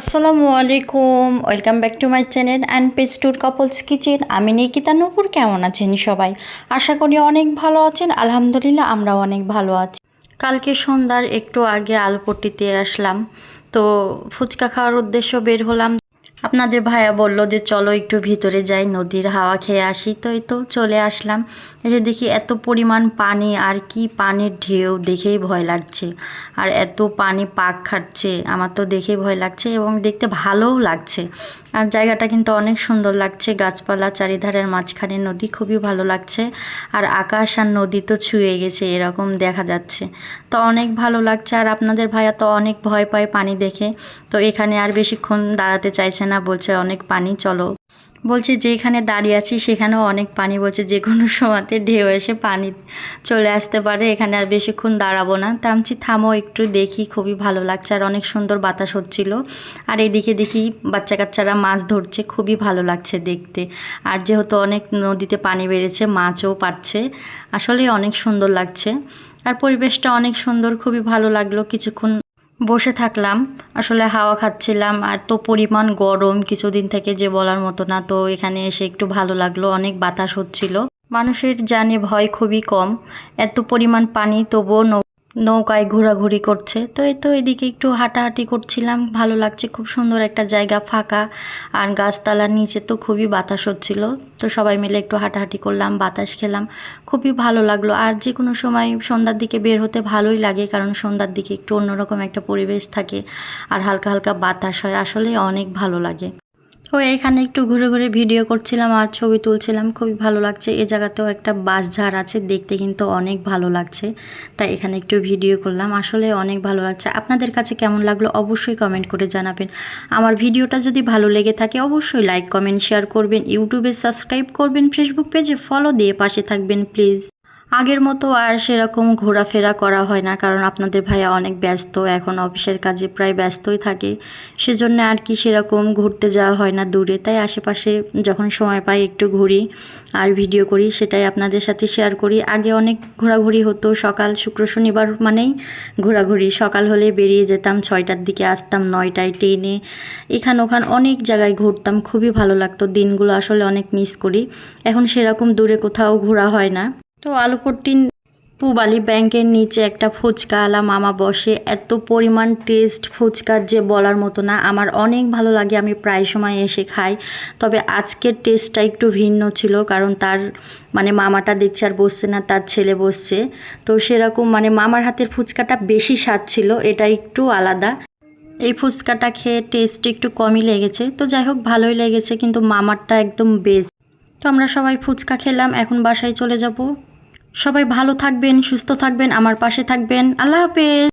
আসসালামু আলাইকুম, welcome back to my channel and page tour couples kitchen. আমি নিকিতা নূপুর, কেমন আছেন সবাই? আশা করি অনেক ভালো আছেন, আলহামদুলিল্লাহ আমরা অনেক ভালো আছি। কালকে সন্ধ্যার একটু আগে আলপট্টিতে আসলাম, তো ফুচকা খাওয়ার উদ্দেশ্য বের হলাম। আপনাদের ভাইয়া বলল যে, চলো একটু ভিতরে যাই, নদীর হাওয়া খেয়ে আসি। তো এই তো চলে আসলাম। এসে দেখি এত পরিমাণ পানি, আর কি পানির ঢেউ দেখেই ভয় লাগছে। আর এত পানি পাক খাচ্ছে, আমার তো দেখেই ভয় লাগছে এবং দেখতে ভালোও লাগছে। আর জায়গাটা কিন্তু অনেক সুন্দর লাগছে, গাছপালা চারিধারের মাঝখানে নদী খুবই ভালো লাগছে। আর আকাশ আর নদী তো ছুঁয়ে গেছে, এরকম দেখা যাচ্ছে। তো অনেক ভালো লাগছে, আর আপনাদের ভাইয়া তো অনেক ভয় পায় পানি দেখে। তো এখানে আর বেশিক্ষণ দাঁড়াতে চাইছে না, বলছে, অনেক পানি, চলো। বলছে যেখানে দাঁড়িয়ে আছি, সেখানেও অনেক পানি। বলছে যে কোনো সময়তে ঢেউ এসে পানি চলে আসতে পারে, এখানে আর বেশিক্ষণ দাঁড়াবো না। তামছি থামো, একটু দেখি, খুবই ভালো লাগছে, আর অনেক সুন্দর বাতাস হচ্ছিল। আর এদিকে দেখি বাচ্চা কাচ্চারা মাছ ধরছে, খুবই ভালো লাগছে দেখতে। আর যেহেতু অনেক নদীতে পানি বেড়েছে, মাছও পাচ্ছে আসলে অনেক সুন্দর লাগছে। আর পরিবেশটা অনেক সুন্দর, খুবই ভালো লাগল, কিছুক্ষণ বসে থাকলাম, আসলে হাওয়া খাচ্ছিলাম আর তো পরিমাণ গরম, কিছুদিন থেকে যে বলার মতো না। তো এখানে এসে একটু ভালো লাগল, অনেক বাতাস হচ্ছিল। মানুষের জানে ভয় খুবই কম, এত পরিমাণ পানি তবুও নৌকায় ঘোরাঘুরি করছে। তো এই তো এদিকে একটু হাঁটাহাঁটি করছিলাম, ভালো লাগছে, খুব সুন্দর একটা জায়গা ফাঁকা। আর গাছতলার নিচে তো খুবই বাতাস হচ্ছিল। তো সবাই মিলে একটু হাঁটাহাঁটি করলাম, বাতাস খেলাম, খুবই ভালো লাগল। আর যে কোনো সময় সন্ধ্যার দিকে বের হতে ভালোই লাগে, কারণ সন্ধ্যার দিকে একটু অন্যরকম একটা পরিবেশ থাকে। আর হালকা হালকা বাতাস হয় আসলে অনেক ভালো লাগে। তো এখানে একটু ঘুরে ঘুরে ভিডিও করছিলাম আর ছবি তুলছিলাম। খুবই ভালো লাগছে। এ জায়গাতেও একটা বাস ঝাড় আছে, দেখতে কিন্তু অনেক ভালো লাগছে। তাই এখানে একটু ভিডিও করলাম। আসলে অনেক ভালো লাগছে। আপনাদের কাছে কেমন লাগল অবশ্যই কমেন্ট করে জানাবেন। আমার ভিডিওটা যদি ভালো লেগে থাকে, অবশ্যই লাইক কমেন্ট শেয়ার করবেন। ইউটিউবে সাবস্ক্রাইব করবেন ফেসবুক পেজে ফলো দিয়ে পাশে থাকবেন প্লিজ আগের মতো আর সেরকম ঘোরাফেরা করা হয় না, কারণ আপনাদের ভাইয়া অনেক ব্যস্ত, এখন অফিসের কাজে প্রায় ব্যস্তই থাকে। সেজন্য আর কি সেরকম ঘুরতে যাওয়া হয় না দূরে। তাই আশেপাশে যখন সময় পাই একটু ঘুরি আর ভিডিও করি, সেটাই আপনাদের সাথে শেয়ার করি। আগে অনেক ঘোরাঘুরি হতো, সকাল, শুক্র, শনিবার মানেই ঘোরাঘুরি। সকাল হলে বেরিয়ে যেতাম, ছয়টার দিকে আসতাম, নয়টায় ট্রেনে। এখান ওখান অনেক জায়গায় ঘুরতাম, খুবই ভালো লাগতো। দিনগুলো আসলে অনেক মিস করি। এখন সেরকম দূরে কোথাও ঘোরা হয় না। তো আলুপট্টি পুবালি ব্যাংকের নিচে একটা ফুচকা আলা মামা বসে। এত পরিমাণ টেস্ট ফুচকার যে বলার মতো না। আমার অনেক ভালো লাগে, আমি প্রায় সময় এসে খাই। তবে আজকের টেস্টটা একটু ভিন্ন ছিল, কারণ তার মানে মামাটা দেখছে আর বসছে না, তার ছেলে বসছে। তো সেরকম মানে মামার হাতের ফুচকাটা বেশি স্বাদ ছিল, এটা একটু আলাদা। এই ফুচকাটা খেয়ে টেস্ট একটু কমই লেগেছে। তো যাই হোক, ভালোই লেগেছে, কিন্তু মামারটা একদম বেস্ট তো আমরা সবাই ফুচকা খেলাম, এখন বাসায় চলে যাব। সবাই ভালো থাকবেন সুস্থ থাকবেন আমার পাশে থাকবেন। আল্লাহ হাফেজ।